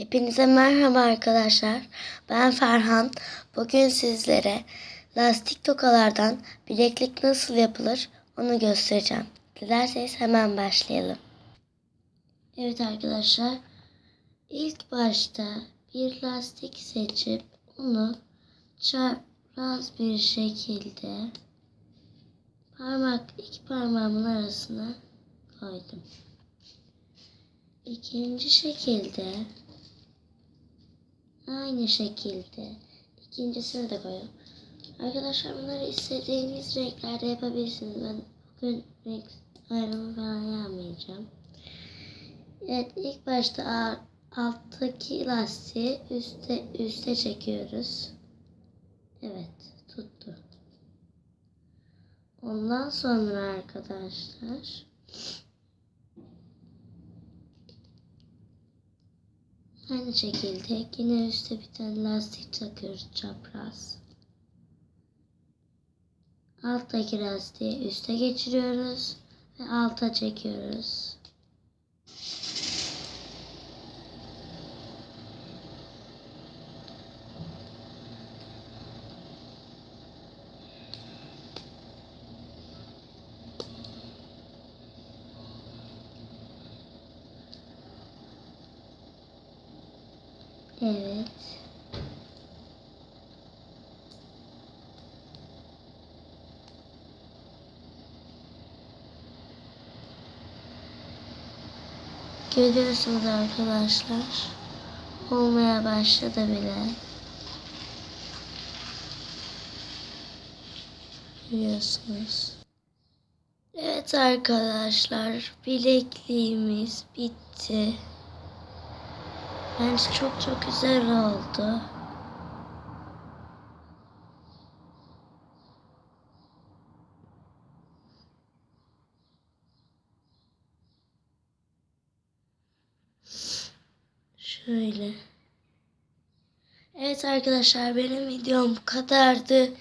Hepinize merhaba arkadaşlar. Ben Ferhan. Bugün sizlere lastik tokalardan bileklik nasıl yapılır onu göstereceğim. Dilerseniz hemen başlayalım. Evet arkadaşlar. İlk başta bir lastik seçip onu çapraz bir şekilde parmak iki parmağımın arasına koydum. İkinci şekilde aynı şekilde ikincisini de koyalım. Arkadaşlar bunları istediğiniz renklerde yapabilirsiniz. Ben bugün renk ayrımı falan yapmayacağım. Evet ilk başta alttaki lastiği üste üste çekiyoruz. Evet tuttu. Ondan sonra arkadaşlar Aynı şekilde yine üstte bir tane lastik takıyoruz çapraz. Alttaki lastiği üste geçiriyoruz ve alta çekiyoruz. Evet. Görüyorsunuz arkadaşlar. Olmaya başladı bile. Görüyorsunuz. Evet arkadaşlar. Bilekliğimiz bitti. Bence çok çok güzel oldu. Şöyle. Evet arkadaşlar benim videom bu kadardı.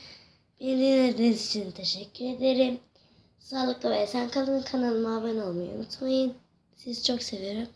Beni dinlediğiniz için teşekkür ederim. Sağlıklı ve esen kalın kanalıma abone olmayı unutmayın. Sizi çok seviyorum.